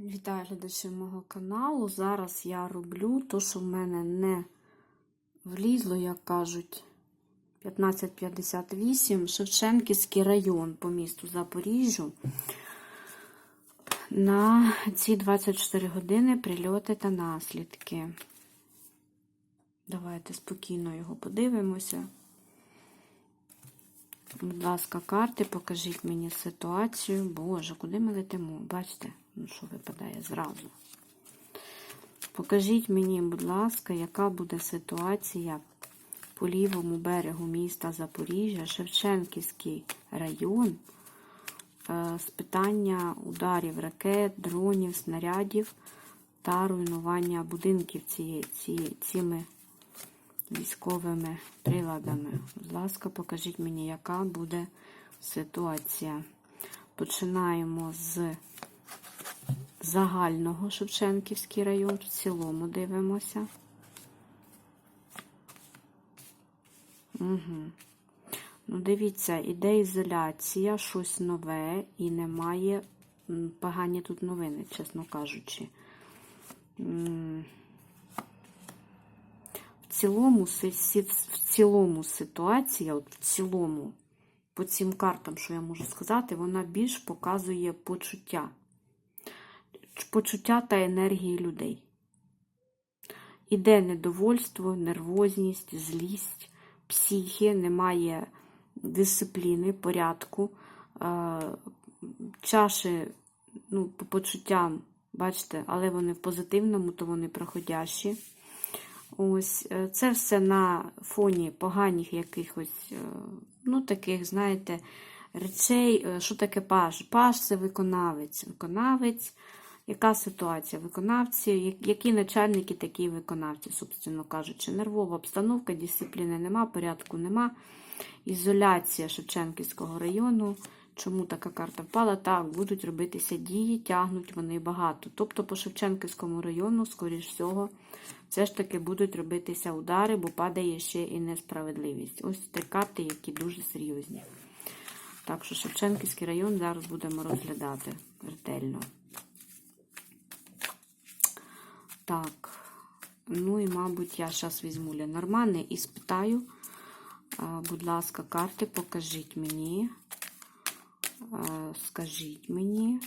Вітаю глядачів мого каналу. Зараз я роблю те, що в мене не влізло, як кажуть, 1558 Шевченківський район по місту Запоріжжю. На ці 24 години прильоти та наслідки. Давайте спокійно його подивимося. Будь ласка, карти, покажіть мені ситуацію. Боже, куди ми летимо? Бачите, ну що випадає зразу. Покажіть мені, будь ласка, яка буде ситуація по лівому берегу міста Запоріжжя, Шевченківський район, е, з питання ударів ракет, дронів, снарядів та руйнування будинків цієї, ці, цими військовими приладами. Будь ласка, покажіть мені, яка буде ситуація. Починаємо з загального Шевченківський район. В цілому дивимося. Угу. Ну, дивіться, іде ізоляція, щось нове і немає погані тут новини, чесно кажучи. Цілому, в цілому ситуація, от в цілому, по цим картам, що я можу сказати, вона більш показує почуття. Почуття та енергії людей. Іде недовольство, нервозність, злість, психі, немає дисципліни, порядку. Е, Чаші, ну, по почуттям, бачите, але вони в позитивному, то вони проходящі. Ось е, це все на фоні поганих якихось, е, ну, таких, знаєте, речей. Е, Що таке паш? Паш це виконавець. Виконавець. Яка ситуація? Виконавці, які начальники, такі виконавці, собственно кажучи. Нервова обстановка, дисципліни нема, порядку нема. Ізоляція Шевченківського району. Чому така карта впала? Так, будуть робитися дії, тягнуть вони багато. Тобто по Шевченківському району, скоріш всього, все ж таки будуть робитися удари, бо падає ще і несправедливість. Ось три карти, які дуже серйозні. Так що Шевченківський район зараз будемо розглядати ретельно. Так, ну і, мабуть, я зараз візьму Ленормани і спитаю, будь ласка, карти, покажіть мені. Скажіть мені.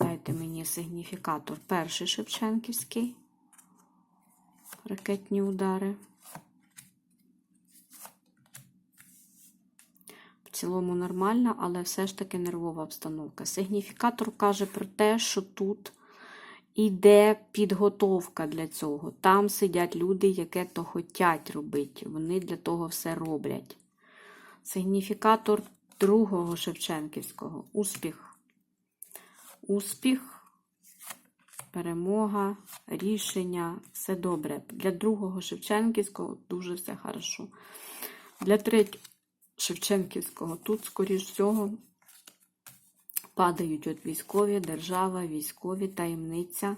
Дайте мені сигніфікатор. Перший Шевченківський. Ракетні удари. В цілому нормально, але все ж таки нервова обстановка. Сигніфікатор каже про те, що тут іде підготовка для цього. Там сидять люди, які то хочуть робити. Вони для того все роблять. Сигніфікатор другого Шевченківського. Успіх. Успіх, перемога, рішення. Все добре. Для другого Шевченківського дуже все хорошо. Для третього Шевченківського тут, скоріш всього, падають от військові, держава, військові, таємниця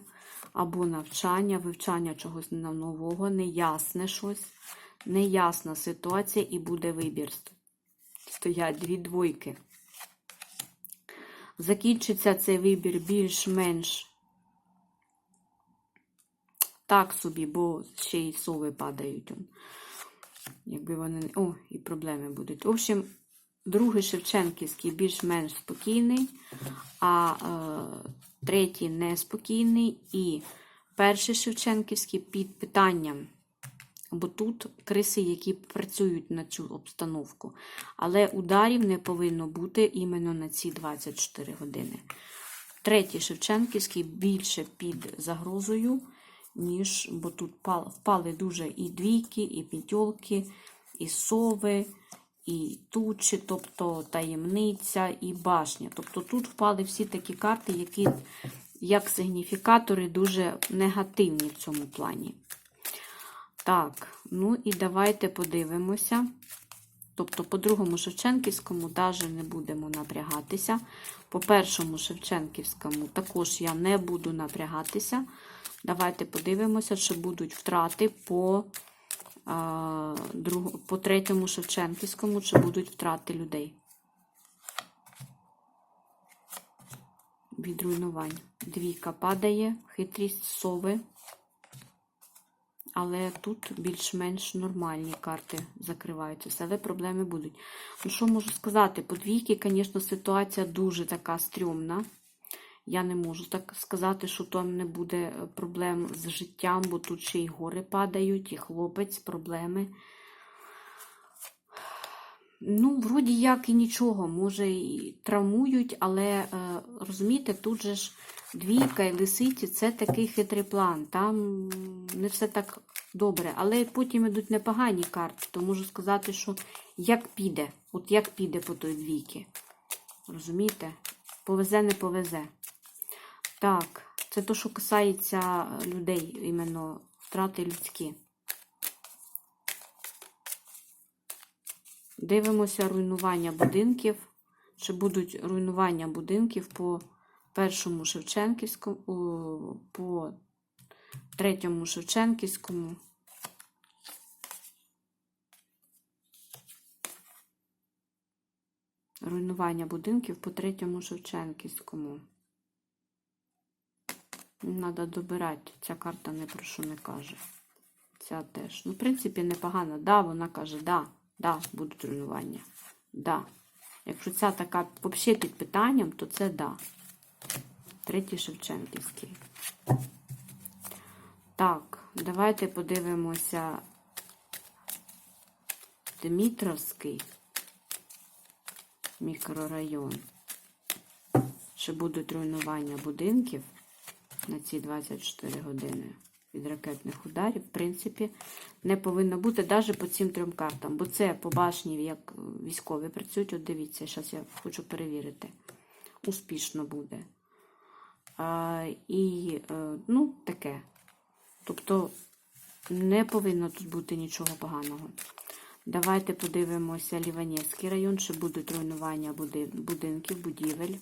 або навчання, вивчання чогось нового, неясне щось, неясна ситуація і буде вибір. Стоять дві двойки. Закінчиться цей вибір більш-менш так собі, бо ще й сови падають. Якби вони. О, і проблеми будуть. В общем, другий Шевченківський більш-менш спокійний, а е, третій неспокійний. І перший Шевченківський під питанням. Бо тут криси, які працюють на цю обстановку. Але ударів не повинно бути іменно на ці 24 години. Третій Шевченківський більше під загрозою, ніж, бо тут впали дуже і двійки, і п'ятьолки, і сови, і тучі, тобто таємниця, і башня. Тобто тут впали всі такі карти, які, як сигніфікатори, дуже негативні в цьому плані. Так, ну і давайте подивимося. Тобто, по другому Шевченківському навіть не будемо напрягатися. По першому Шевченківському також я не буду напрягатися. Давайте подивимося, чи будуть втрати по, друг, по третьому Шевченківському, чи будуть втрати людей. від руйнувань. Двійка падає, хитрість сови. Але тут більш-менш нормальні карти закриваються, але проблеми будуть. Ну, що можу сказати? По двійки, звісно, ситуація дуже така стрьомна. Я не можу так сказати, що там не буде е, проблем з життям, бо тут ще й гори падають, і хлопець, проблеми. Ну, вроді як і нічого, може і травмують, але е, розумієте, тут же ж двійка і лисиці це такий хитрий план. Там не все так добре. Але потім йдуть непогані карти, то можу сказати, що як піде, от як піде по той двійки. Розумієте? Повезе, не повезе. Так, це то, що касається людей, іменно втрати людські. Дивимося руйнування будинків. Чи будуть руйнування будинків по першому Шевченківському, по третьому Шевченківському. Руйнування будинків по третьому Шевченківському. Треба добирати. Ця карта не про що не каже. Ця теж. Ну, в принципі, непогано. Да, вона каже, да, да, будуть руйнування. Да. Якщо ця така взагалі під питанням, то це да. Третій Шевченківський. Так, давайте подивимося Дмитровський мікрорайон. Чи будуть руйнування будинків на ці 24 години від ракетних ударів, в принципі, не повинно бути навіть по цим трьом картам. Бо це по башні, як військові працюють. От дивіться, зараз я хочу перевірити. Успішно буде. А, і, е, ну, таке. Тобто не повинно тут бути нічого поганого. Давайте подивимося Ліванецький район, чи будуть руйнування будинків, будівель.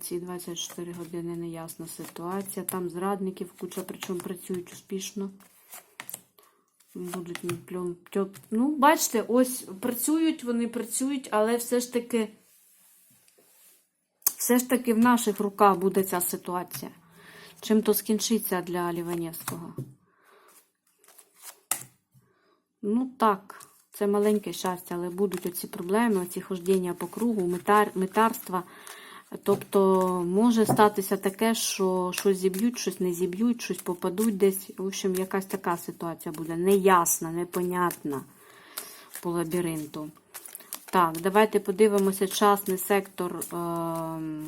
Ці 24 години неясна ситуація. Там зрадників куча, причому працюють успішно. Будуть пльом. Ну, бачите, ось працюють, вони працюють, але все ж таки, все ж таки в наших руках буде ця ситуація. Чим то скінчиться для Ліванівського? Ну так, це маленьке щастя, але будуть оці проблеми, оці хождіння по кругу, метар, метарства. Тобто може статися таке, що щось зіб'ють, щось не зіб'ють, щось попадуть десь. В общем, якась така ситуація буде неясна, непонятна по лабіринту. Так, давайте подивимося частний сектор ем,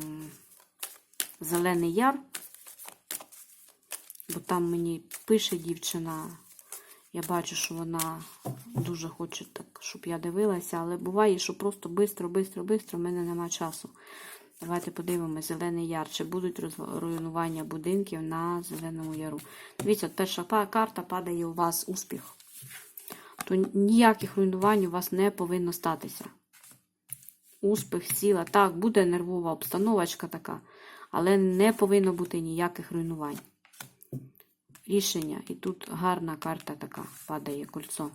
Зелений Яр. Бо там мені пише дівчина. Я бачу, що вона дуже хоче так, щоб я дивилася, але буває, що просто бистро, бистро, бистро, в мене нема часу. Давайте подивимося, Зелений Яр. Чи будуть руйнування будинків на Зеленому Яру? Дивіться, от перша карта падає у вас успіх. То ніяких руйнувань у вас не повинно статися. Успіх, сіла. Так, буде нервова обстановочка така, але не повинно бути ніяких руйнувань. Рішення. І тут гарна карта така падає кольцо.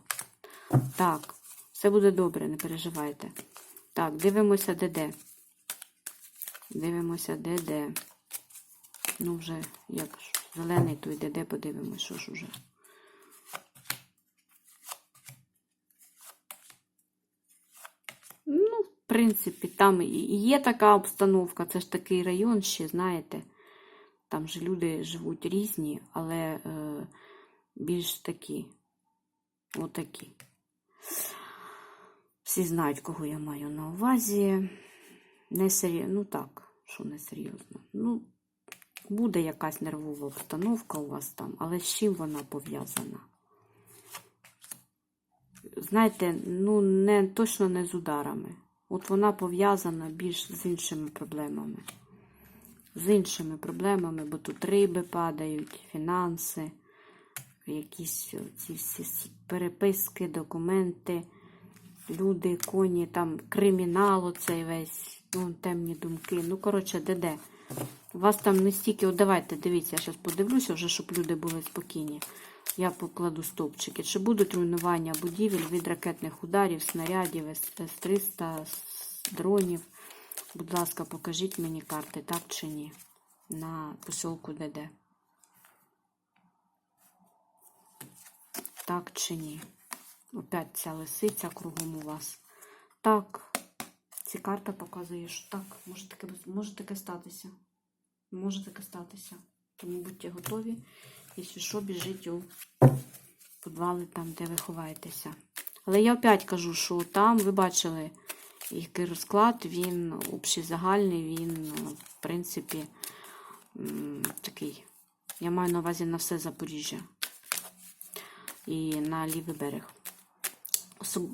Так, все буде добре, не переживайте. Так, дивимося ДД. Дивимося ДД. Ну, вже як зелений той ДД, подивимось, що ж уже. Ну, в принципі, там і є така обстановка, це ж такий район ще, знаєте. Там же люди живуть різні, але е, більш такі, отакі. Всі знають, кого я маю на увазі. Не серйозно, ну так, що не серйозно. Ну, буде якась нервова обстановка у вас там, але з чим вона пов'язана? Знаєте, ну не точно не з ударами. От вона пов'язана більш з іншими проблемами. З іншими проблемами, бо тут риби падають, фінанси, якісь ці всі переписки, документи, люди, коні, там кримінал оцей весь, ну, темні думки. Ну, коротше, де-де. У вас там не стільки, от давайте, дивіться, я зараз подивлюся вже, щоб люди були спокійні. Я покладу стовпчики. Чи будуть руйнування будівель від ракетних ударів, снарядів, С-300, дронів? Будь ласка, покажіть мені карти, так чи ні? На посілку ДД. Так чи ні? Опять ця лисиця кругом у вас. Так. Ці карта показує, що так, може таке, може таке статися. Може таке статися. Тому будьте готові. Якщо що, біжіть у підвали там, де ви ховаєтеся. Але я опять кажу, що там ви бачили, який розклад, він общий загальний, він, в принципі, такий. Я маю на увазі на все Запоріжжя і на лівий берег.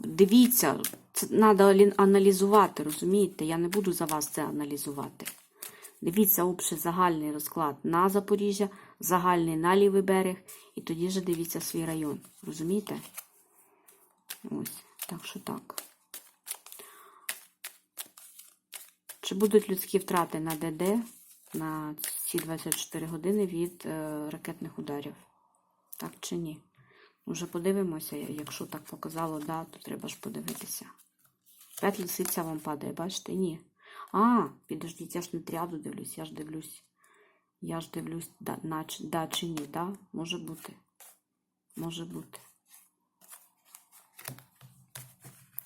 Дивіться, це треба аналізувати, розумієте? Я не буду за вас це аналізувати. Дивіться общий загальний розклад на Запоріжжя, загальний на лівий берег, і тоді вже дивіться свій район. Розумієте? Ось, так що так. Чи будуть людські втрати на ДД на ці 24 години від е, ракетних ударів? Так чи ні? Уже подивимося, якщо так показало, да, то треба ж подивитися. П'ять лисиця вам падає, бачите? Ні. А, підождіть, я ж не тряду дивлюсь, я ж дивлюсь. Я ж дивлюсь, да, нач, да чи ні, да? Може бути. Може бути.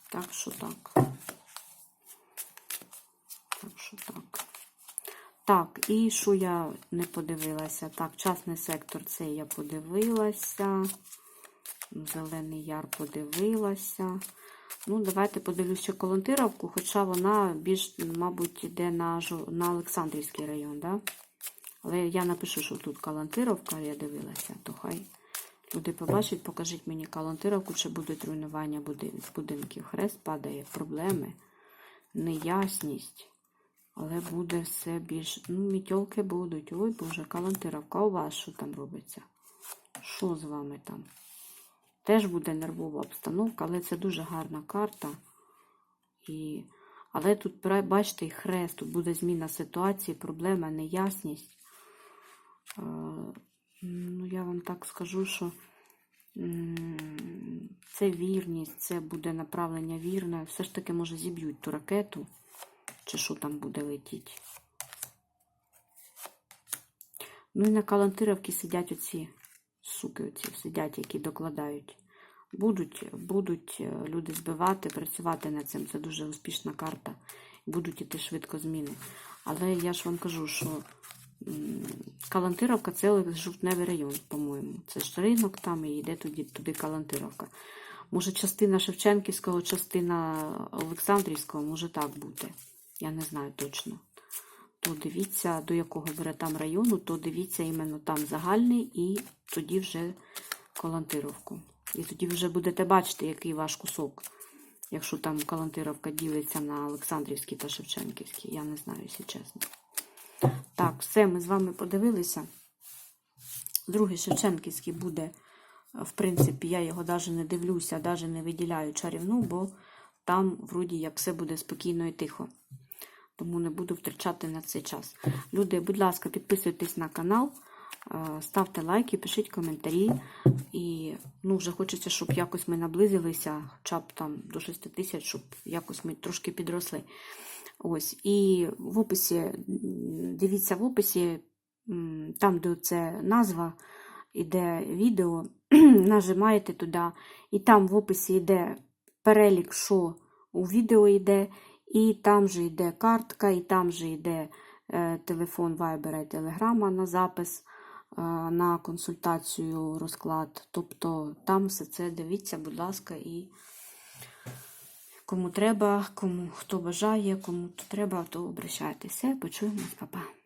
Так що так. Так що так. Так, і що я не подивилася? Так, частний сектор це я подивилася. Зелений яр подивилася. Ну, давайте подивлюся Колонтировку, хоча вона більш, мабуть, йде на, на Олександрівський район, да? Але я напишу, що тут Калантировка, я дивилася, то хай люди побачать, покажіть мені Калантировку, чи будуть руйнування будинків. Хрест падає, проблеми, неясність. Але буде все більш. Ну, мітьолки будуть. Ой, Боже, Калантировка, у вас що там робиться? Що з вами там? Теж буде нервова обстановка, але це дуже гарна карта. І... Але тут, бачите, і хрест, тут буде зміна ситуації, проблема, неясність. Е, Ну, я вам так скажу, що це вірність, це буде направлення вірне. Все ж таки, може, зіб'ють ту ракету, чи що там буде летіти. Ну і на Калантировці сидять оці суки, оці сидять, які докладають. Будуть, будуть е, люди збивати, працювати над цим. Це дуже успішна карта. Будуть іти швидко зміни. Але я ж вам кажу, що Калантировка це жовтневий район, по-моєму. Це ж ринок там і йде туди, туди Калантировка. Може, частина Шевченківського, частина Олександрівського, може так бути. Я не знаю точно. То дивіться, до якого бере там району, то дивіться іменно там загальний і тоді вже Калантировку. І тоді вже будете бачити, який ваш кусок. Якщо там Калантировка ділиться на Олександрівський та Шевченківський. Я не знаю, якщо чесно. Так, все, ми з вами подивилися. Другий Шевченківський буде, в принципі, я його навіть не дивлюся, навіть не виділяю чарівну, бо там, вроді, як все буде спокійно і тихо. Тому не буду втрачати на цей час. Люди, будь ласка, підписуйтесь на канал, е, ставте лайки, пишіть коментарі. І ну, вже хочеться, щоб якось ми наблизилися, хоча б там до 6 тисяч, щоб якось ми трошки підросли. Ось. І в описі, дивіться в описі, там, де це назва, іде відео, нажимаєте туди, і там в описі йде перелік, що у відео йде, і там же йде картка, і там же йде е, телефон Viber і Telegram на запис, е, на консультацію, розклад. Тобто там все це дивіться, будь ласка, і кому треба, кому хто бажає, кому то треба, то обращайтеся. Почуємось, па-па.